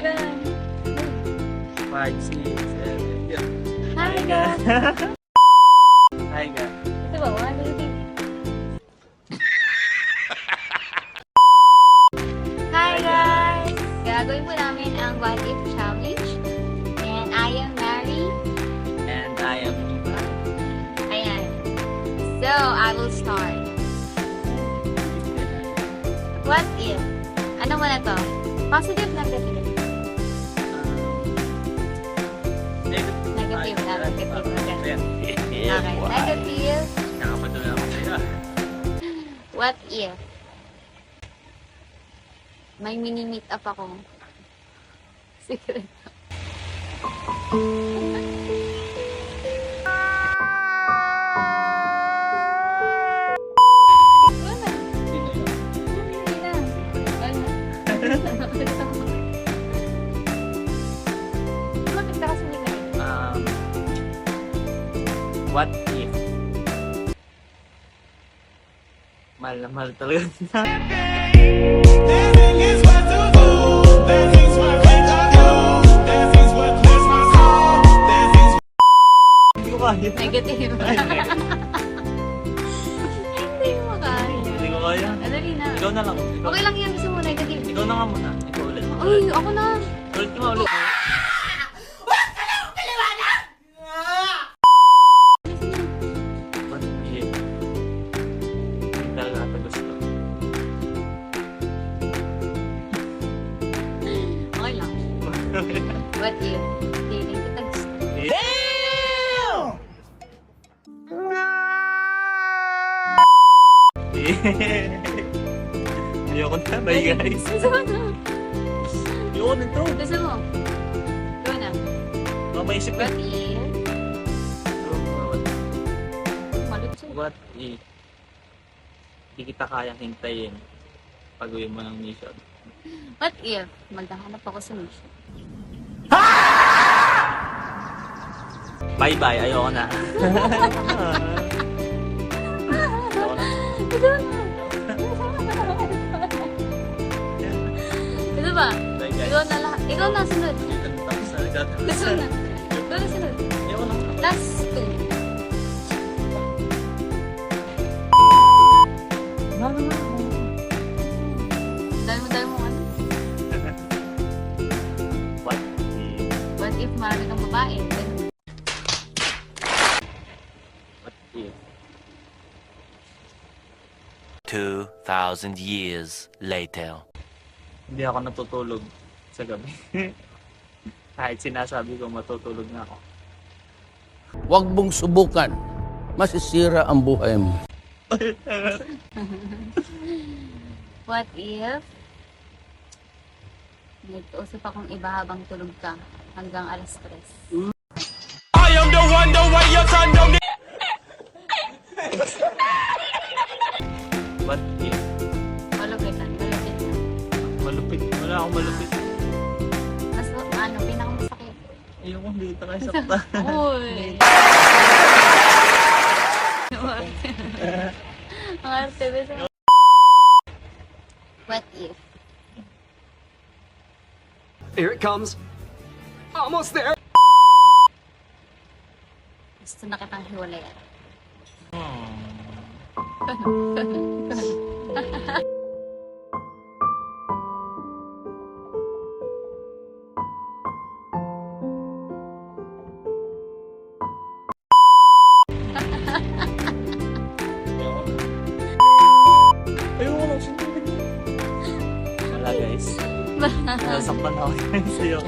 5, 6, 7, yeah. Hi guys! Hi three. Hi guys! Gagawin po namin ang What Challenge. And I am Mary. And I am Ivan. Ayan. So, I will start. What if? Ano mo na to? Positive, na, negative na ganun. Ayan. Okay, negative. Nakapadala ako sa'yo. What if? May mini-meet up ako. Secret. What if? Mahal na mahal talaga. Hindi ko kaya. Negative. Hindi mo kaya. Hindi ko kaya. Madali na. Ikaw na lang. Ikaw, Okay lang yan. Gusto mo negative. ikaw na nga muna. Ikaw ulit. Ay, ako na. Ulit ka ulit. What if? Feeling kita gusto. Ayoko na. Bye guys. Ayoko na to. Gusto mo. Go na. Baka maisip ka. What if? What if hindi kita kayang hintayin pag uwi mo ng mission? What if? Maghahanap ako sa mission. Bye-bye, ayoko na. Gusto ba? Bye guys. Ikaw na lahat. Ikaw na sunod. Gusto na. Ikaw na sunod. Ayoko na. Last two. Dahil mo dahil mo if, 2,000 years later. hindi ako natutulog sa gabi. Kahit sinasabi ko matutulog na ako. Huwag mong subukan. Masisira ang buhay mo. What if nag-usap akong iba habang tulog ka hanggang alas 3? I am the one, the way your son don't What if, Malupitan, malupitan. malupit, wala akong malupit. Mas ano, pinakamasakit. Ayoko, hindi kita kayo sakta. Uy! Ang arte ba What if? Here it comes. Almost there. Gusto na kitang hiwalayan. Ayoko na. Ayoko na, sundin niyo. Wala guys. Nasaktan ako sa'yo.